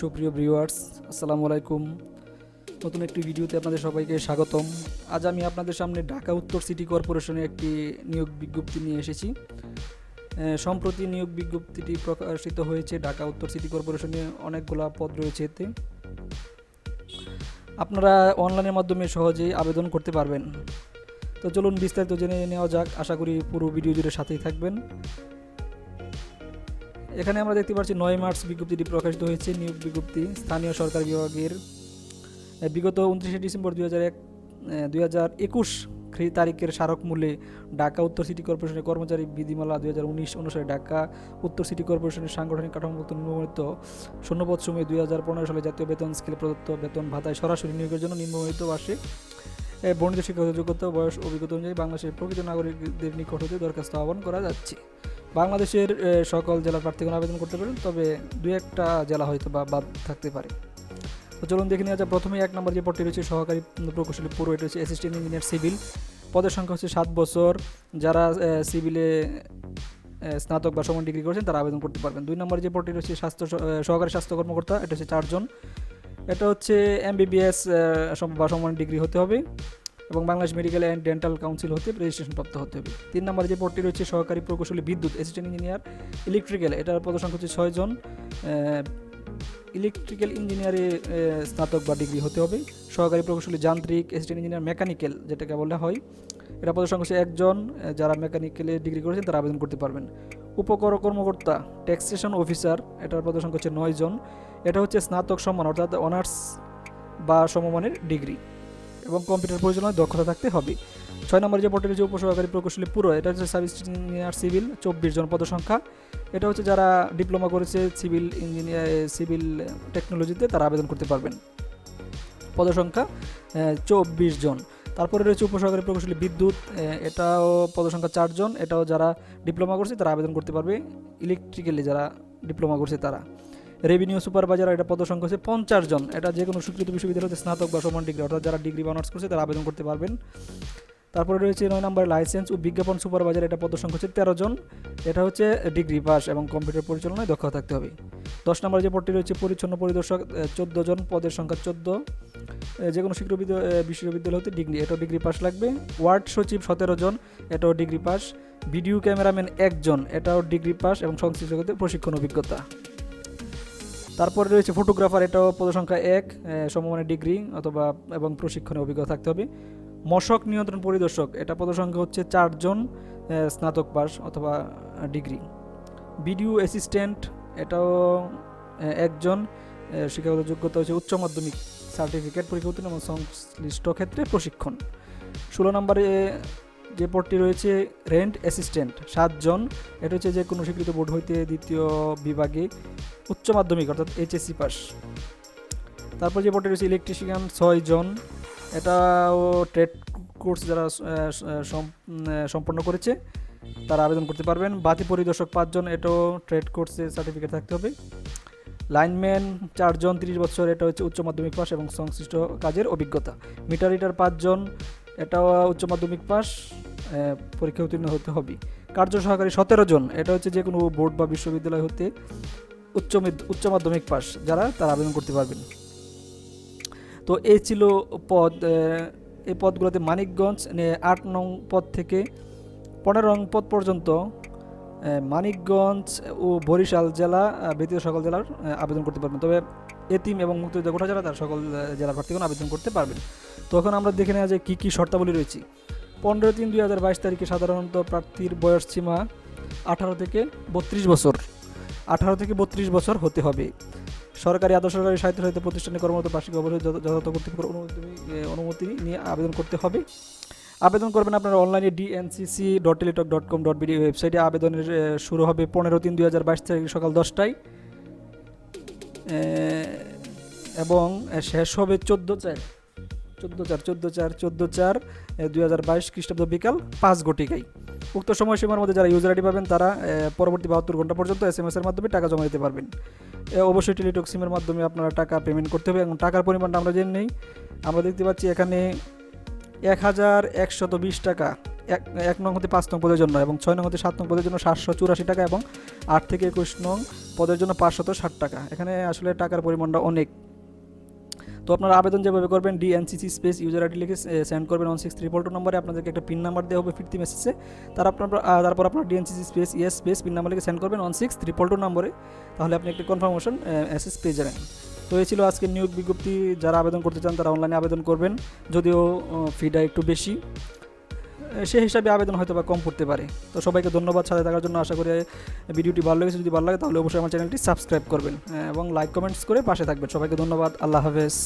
সুপ্রিয় ভিউয়ার্স আসসালামু আলাইকুম। নতুন একটি ভিডিওতে আপনাদের সবাইকে স্বাগতম। আজ আমি আপনাদের সামনে ঢাকা উত্তর সিটি কর্পোরেশনের একটি নিয়োগ বিজ্ঞপ্তি নিয়ে এসেছি। সম্প্রতি নিয়োগ বিজ্ঞপ্তিটি প্রকাশিত হয়েছে ঢাকা উত্তর সিটি কর্পোরেশনে। অনেকগুলো পদ রয়েছে এতে। আপনারা অনলাইনের মাধ্যমে সহজেই আবেদন করতে পারবেন। তো চলুন বিস্তারিত জেনে নেওয়া যাক। আশা করি পুরো ভিডিও জুড়ে সাথেই থাকবেন। এখানে আমরা দেখতে পাচ্ছি নয় মার্চ বিজ্ঞপ্তিটি প্রকাশিত হয়েছে, নিয়োগ বিজ্ঞপ্তি স্থানীয় সরকার বিভাগের বিগত উনত্রিশে ডিসেম্বর দুই হাজার এক দুই হাজার একুশ তারিখের স্মারক মূল্যে ঢাকা উত্তর সিটি কর্পোরেশনের কর্মচারী বিধিমালা দুই হাজার উনিশ অনুসারে ঢাকা উত্তর সিটি কর্পোরেশনের সাংগঠনিক কাঠামোগত নিম্নমিত শূন্যপদ সময় দুই হাজার পনেরো সালে জাতীয় বেতন স্কেলে প্রদত্ত বেতন ভাতায় সরাসরি নিয়োগের জন্য নিম্নমিত বার্ষিক বর্ণিত শিক্ষাগত যোগ্যতা, বয়স অভিজ্ঞতা অনুযায়ী বাংলাদেশের প্রকৃত নাগরিকদের নিকট হতে দরখাস্ত আহ্বান করা যাচ্ছে। বাংলাদেশের সকল জেলার প্রার্থীগণ আবেদন করতে পারেন, তবে দু একটা জেলা হয়তো বা বাদ থাকতে পারে। তো চলুন দেখে নেওয়া যাক, প্রথমে এক নম্বর যে পদটি রয়েছে, সহকারী প্রকৌশলী পুরো, এটা হচ্ছে অ্যাসিস্ট্যান্ট ইঞ্জিনিয়ার সিভিল পদের সংখ্যা হচ্ছে সাত বছর। যারা সিভিলে স্নাতক বা সমান ডিগ্রি করেছেন, তারা আবেদন করতে পারবেন। দুই নম্বর যে পদটি রয়েছে, স্বাস্থ্য সহকারী স্বাস্থ্য কর্মকর্তা, এটা হচ্ছে চারজন। এটা হচ্ছে এমবিবিএস বা সমান ডিগ্রি হতে হবে। এবং Bangladesh medical and dental council হতে রেজিস্ট্রেশন প্রাপ্ত হতে হবে। তিন নম্বরে যে পদটি রয়েছে, সহকারী প্রকৌশলী বিদ্যুৎ অ্যাসিস্ট্যান্ট ইঞ্জিনিয়ার ইলেকট্রিক্যাল এটার পদসংখ্যা হচ্ছে ছয়জন ইলেকট্রিক্যাল ইঞ্জিনিয়ারে স্নাতক বা ডিগ্রি হতে হবে। সহকারী প্রকৌশলী যান্ত্রিক অ্যাসিস্ট্যান্ট ইঞ্জিনিয়ার মেকানিক্যাল যেটাকে বলা হয় এটা পদসংখ্যা হচ্ছে একজন। যারা মেকানিক্যালে ডিগ্রি করেছেন, তারা আবেদন করতে পারবেন। উপকর কর্মকর্তা ট্যাক্সেশন অফিসার এটার পদসংখ্যা হচ্ছে নয় জন। এটা হচ্ছে স্নাতক সম্মান, অর্থাৎ অনার্স বা সমমানের ডিগ্রি এবং কম্পিউটার পরিচালনায় দক্ষতা থাকতে হবে। ছয় নম্বরে যে পটের যে উপসহকারী প্রকৌশলী পুরো, এটা হচ্ছে সাব ইঞ্জিনিয়ার সিভিল চব্বিশ জন পদসংখ্যা। এটা হচ্ছে যারা ডিপ্লোমা করেছে সিভিল ইঞ্জিনিয়ার সিভিল টেকনোলজিতে তারা আবেদন করতে পারবেন। পদসংখ্যা চব্বিশ জন। তারপরে রয়েছে উপসহকারী প্রকৌশলী বিদ্যুৎ এটাও পদসংখ্যা চারজন এটাও যারা ডিপ্লোমা করছে, তারা আবেদন করতে পারবে। ইলেকট্রিক্যালি যারা ডিপ্লোমা করছে, তারা। রেভিনিউ সুপারভাইজার এটা পদসংখ্যা হচ্ছে পঞ্চাশ জন। এটা যে কোনো স্বীকৃত বিশ্ববিদ্যালয়তে স্নাতক বা সমান ডিগ্রি, অর্থাৎ যারা ডিগ্রি বা অনার্স করছে তারা আবেদন করতে পারবেন। তারপরে রয়েছে নয় নম্বর লাইসেন্স ও বিজ্ঞাপন সুপারভাইজার, এটা পদসংখ্যা হচ্ছে তেরো জন। এটা হচ্ছে ডিগ্রি পাস এবং কম্পিউটার পরিচালনায় দক্ষতা থাকতে হবে। দশ নম্বরে যে পদটি রয়েছে, পরিচ্ছন্ন পরিদর্শক চোদ্দ জন, পদের সংখ্যা চোদ্দ। যে কোনো স্বীকৃত বিশ্ববিদ্যালয় হতে ডিগ্রি, এটাও ডিগ্রি পাস লাগবে। ওয়ার্ড সচিব সতেরো জন, এটাও ডিগ্রি পাস। ভিডিও ক্যামেরাম্যান একজন, এটাও ডিগ্রি পাস এবং সংশ্লিষ্ট প্রশিক্ষণ অভিজ্ঞতা। তারপরে রয়েছে ফটোগ্রাফার এটাও পদসংখ্যা এক সমমানের ডিগ্রি অথবা, এবং প্রশিক্ষণে অভিজ্ঞতা থাকতে হবে। মশক নিয়ন্ত্রণ পরিদর্শক, এটা পদসংখ্যা হচ্ছে চারজন স্নাতক পাস অথবা ডিগ্রি ভিডিও অ্যাসিস্ট্যান্ট এটাও একজন শিক্ষাগত যোগ্যতা হচ্ছে উচ্চ মাধ্যমিক সার্টিফিকেট পরীক্ষা উত্তীর্ণ এবং সংশ্লিষ্ট ক্ষেত্রে প্রশিক্ষণ। ষোলো নম্বরে যে পদটি রয়েছে রেন্ট অ্যাসিস্ট্যান্ট সাতজন, এটা হচ্ছে যে কোনো স্বীকৃত বোর্ড হইতে দ্বিতীয় বিভাগে উচ্চ মাধ্যমিক, অর্থাৎ এইচএসসি পাস তারপর যে পদটি রয়েছে ইলেকট্রিশিয়ান ছয়জন এটাও ট্রেড কোর্স যারা সম্পন্ন করেছে, তারা আবেদন করতে পারবেন। বাতি পরিদর্শক পাঁচজন এটাও ট্রেড কোর্সে সার্টিফিকেট থাকতে হবে। লাইনম্যান চারজন তিরিশ বছর, এটা হচ্ছে উচ্চ মাধ্যমিক পাস এবং সংশ্লিষ্ট কাজের অভিজ্ঞতা। মিটার রিডার পাঁচজন এটাও উচ্চ মাধ্যমিক পাস পরীক্ষা উত্তীর্ণ হতে হবে। কার্য সহকারী সতেরো জন, এটা হচ্ছে যে কোনো বোর্ড বা বিশ্ববিদ্যালয় হতে উচ্চ উচ্চ মাধ্যমিক পাস যারা, তারা আবেদন করতে পারবেন। তো এই ছিল পদ এই পদগুলোতে মানিকগঞ্জ মানে আট নং পদ থেকে পনেরো নং পদ পর্যন্ত মানিকগঞ্জ ও বরিশাল জেলা ব্যতীত সকল জেলার আবেদন করতে পারবেন। তবে এতিম এবং মুক্তিযোদ্ধা গোটা জেলা, তার সকল জেলার প্রার্থীগণ আবেদন করতে পারবেন। তখন আমরা দেখে নেওয়া যে কী কী শর্তাবলী রয়েছে। পনেরো তিন দুই হাজার বাইশ তারিখে সাধারণত প্রার্থীর বয়স সীমা আঠারো থেকে বত্রিশ বছর। আঠারো থেকে বত্রিশ বছর হতে হবে। সরকারি আদর্শ সরকারি সাহিত্য সাহিত্য প্রতিষ্ঠানে কর্মরত বার্ষিক যথা- যথাযথ কর্তৃপক্ষ অনুমতি অনুমতি নিয়ে আবেদন করতে হবে। আবেদন করবেন আপনারা অনলাইনে DNCC dot Teletalk dot com dot BD ওয়েবসাইটে। আবেদনের শুরু হবে পনেরো তিন দুই হাজার বাইশ তারিখ সকাল দশটায়। এবং শেষ হবে চোদ্দ চার। চোদ্দ চার চোদ্দ চার চোদ্দ চার দুই হাজার বাইশ খ্রিস্টাব্দ বিকাল পাঁচ ঘটিকায়। উক্ত সময়সীমার মধ্যে যারা ইউজার আইডি পাবেন, তারা পরবর্তী বাহাত্তর ঘণ্টা পর্যন্ত এস এম এর মাধ্যমে টাকা জমা দিতে পারবেন। অবশ্যই টেলিটক সিমের মাধ্যমে আপনারা টাকা পেমেন্ট করতে হবে এবং টাকার পরিমাণটা আমরা জেনে নেই। আমরা দেখতে পাচ্ছি এখানে এক হাজার একশত বিশ টাকা, এক এক নং হতে পাঁচ নং পদের জন্য এবং ছয় নং হতে সাত নং পদের জন্য সাতশো চুরাশি টাকা এবং আট থেকে একুশ নং পদের জন্য পাঁচশত ষাট টাকা। এখানে আসলে টাকার পরিমাণটা অনেক। তো আপনারা আবেদন যেভাবে করবেন ডিএনসিসি স্পেস ইউজার আইডি লিখে সেন্ড করবেন ওয়ান সিক্স ট্রিপল টু নম্বরে আপনাদেরকে একটা পিন নাম্বার দেওয়া হবে ফিফটি মেসেজে তার আপনার তারপর আপনার DNCC space yes space pin number লিখে সেন্ড করবেন ওয়ান সিক্স ট্রিপল টু নম্বরে তাহলে আপনি একটা কনফার্মেশন এসএস পেয়ে যাবেন। তো এই ছিল আজকে নিয়োগ বিজ্ঞপ্তি। যারা আবেদন করতে চান তারা অনলাইনে আবেদন করবেন। যদিও ফিটা একটু বেশি। সে হিসাবে আবেদন হয়তো বা কম করতে পারে। তো সবাইকে ধন্যবাদ সাথে থাকার জন্য। আশা করি ভিডিওটি ভালো লেগেছে। যদি ভালো লাগে তাহলে অবশ্যই আমার চ্যানেলটি সাবস্ক্রাইব করবেন। এবং লাইক, কমেন্টস করে পাশে থাকবেন। সবাইকে ধন্যবাদ। আল্লাহ হাফেজ।